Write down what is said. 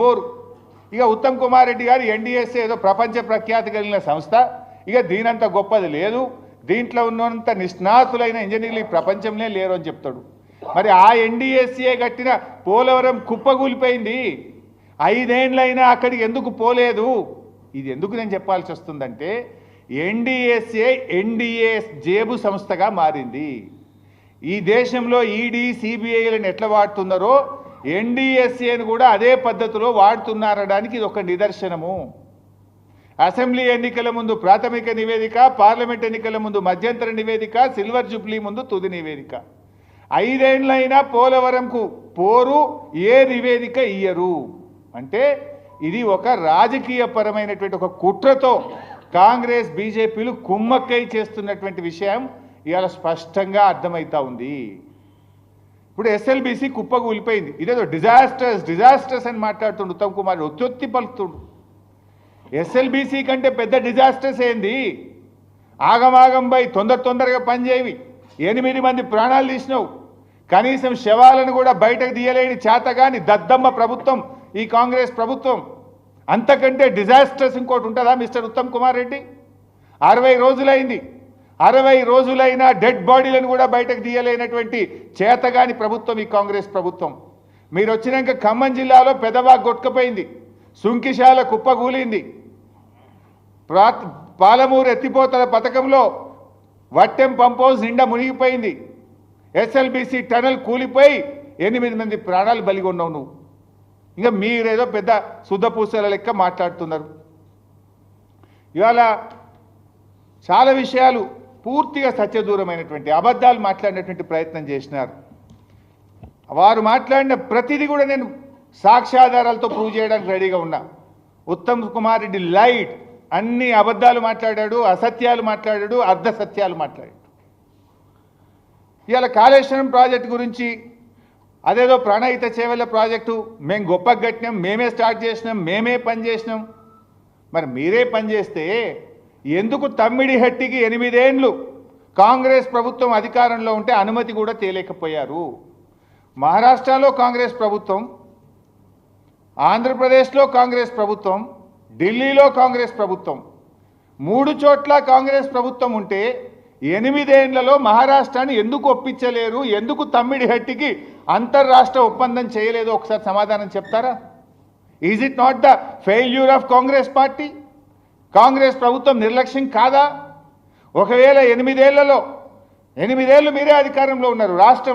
Bore. ఇక ఉత్తమ్ కుమార్ రెడ్డి గారు NDSA ఏదో ప్రపంచ ప్రఖ్యాతి కలిగిన సంస్థ. ఇక దీనంత గొప్పది లేదు. దీంట్లో ఉన్నంత నిష్ణాతులైన ఇంజనీర్లు ఈ ప్రపంచంలో లేరు అని చెప్తాడు. మరి ఆ ఎన్డీఎస్ఏ కట్టిన పోలవరం కుప్పగూలిపోయింది ఐదేండ్లైనా అక్కడికి ఎందుకు పోలేదు? ఇది ఎందుకు నేను చెప్పాల్సి వస్తుందంటే ఎన్డీఎస్ఏ ఎన్డీఏ జేబు సంస్థగా మారింది. ఈ దేశంలో ఈడీ సిబిఐలను ఎట్లా వాడుతున్నారో ఎన్డీఎస్ఏను కూడా అదే పద్ధతిలో వాడుతున్నారడానికి ఇది ఒక నిదర్శనము. అసెంబ్లీ ఎన్నికల ముందు ప్రాథమిక నివేదిక పార్లమెంట్ ఎన్నికల ముందు మధ్యంతర నివేదిక సిల్వర్ జూబ్లీ ముందు తుది నివేదిక. ఐదేండ్లైనా పోలవరంకు పోరు ఏ నివేదిక ఇయ్యరు. అంటే ఇది ఒక రాజకీయపరమైనటువంటి ఒక కుట్రతో కాంగ్రెస్ బీజేపీలు కుమ్మక్కై చేస్తున్నటువంటి విషయం ఇవాళ స్పష్టంగా అర్థమవుతా ఉంది. ఇప్పుడు ఎస్ఎల్బీసీ కుప్పకు కూలిపోయింది. ఇదేదో డిజాస్టర్స్ డిజాస్టర్స్ అని మాట్లాడుతుండు ఉత్తమ్ కుమార్. ఒత్తి పలుకుతుండు. ఎస్ఎల్బీసీ కంటే పెద్ద డిజాస్టర్స్ ఏంది? ఆగమాగం ఆగమాగంపై తొందర తొందరగా పనిచేయవి ఎనిమిది మంది ప్రాణాలు తీసినావు. కనీసం శవాలను కూడా బయటకు తీయలేని చేతగాని దద్దమ్మ ప్రభుత్వం ఈ కాంగ్రెస్ ప్రభుత్వం. అంతకంటే డిజాస్టర్స్ ఇంకోటి ఉంటుందా మిస్టర్ ఉత్తమ్ కుమార్ రెడ్డి? అరవై రోజులైంది. అరవై రోజులైన డెడ్ బాడీలను కూడా బయటకు తీయలేనటువంటి చేతగాని ప్రభుత్వం ఈ కాంగ్రెస్ ప్రభుత్వం. మీరు వచ్చినాక ఖమ్మం జిల్లాలో పెదవా కొట్టుకుపోయింది సుంకిశాల కుప్పగూలింది. ప్రా పాలమూరు ఎత్తిపోతల పథకంలో వట్టెం పంపోజ్ నిండా మునిగిపోయింది. ఎస్ఎల్బిసి టనల్ కూలిపోయి ఎనిమిది మంది ప్రాణాలు బలిగొన్నావు నువ్వు. ఇంకా మీరేదో పెద్ద శుద్ధపూసల లెక్క మాట్లాడుతున్నారు. ఇవాళ చాలా విషయాలు పూర్తిగా సత్యదూరమైనటువంటి అబద్ధాలు మాట్లాడినటువంటి ప్రయత్నం చేసినారు. వారు మాట్లాడిన ప్రతిదీ కూడా నేను సాక్ష్యాధారాలతో ప్రూవ్ చేయడానికి రెడీగా ఉన్నా. ఉత్తమ్ కుమార్ రెడ్డి లైట్ అన్ని అబద్ధాలు మాట్లాడాడు అసత్యాలు మాట్లాడాడు అర్ధ సత్యాలు మాట్లాడాడు. ఇవాళ కాళేశ్వరం ప్రాజెక్టు గురించి అదేదో ప్రణహిత సేవల ప్రాజెక్టు మేము గొప్ప కట్టినాం మేమే స్టార్ట్ చేసినాం మేమే పని చేసినాం. మరి మీరే పని చేస్తే ఎందుకు తమ్మిడి హట్టికి ఎనిమిదేండ్లు? కాంగ్రెస్ ప్రభుత్వం అధికారంలో ఉంటే అనుమతి కూడా తేలేకపోయారు. మహారాష్ట్రలో కాంగ్రెస్ ప్రభుత్వం ఆంధ్రప్రదేశ్లో కాంగ్రెస్ ప్రభుత్వం ఢిల్లీలో కాంగ్రెస్ ప్రభుత్వం. మూడు చోట్ల కాంగ్రెస్ ప్రభుత్వం ఉంటే ఎనిమిదేండ్లలో మహారాష్ట్రాన్ని ఎందుకు ఒప్పించలేరు? ఎందుకు తమ్మిడి హట్టికి అంతర్రాష్ట్ర ఒప్పందం చేయలేదు ఒకసారి సమాధానం చెప్తారా? Is it not the failure of Congress party Congress ప్రభుత్వం నిర్లక్ష్యం కాదా? ఒకవేళ ఎనిమిదేళ్ళలో ఎనిమిదేళ్ళు మీరే అధికారంలో ఉన్నారు రాష్ట్రం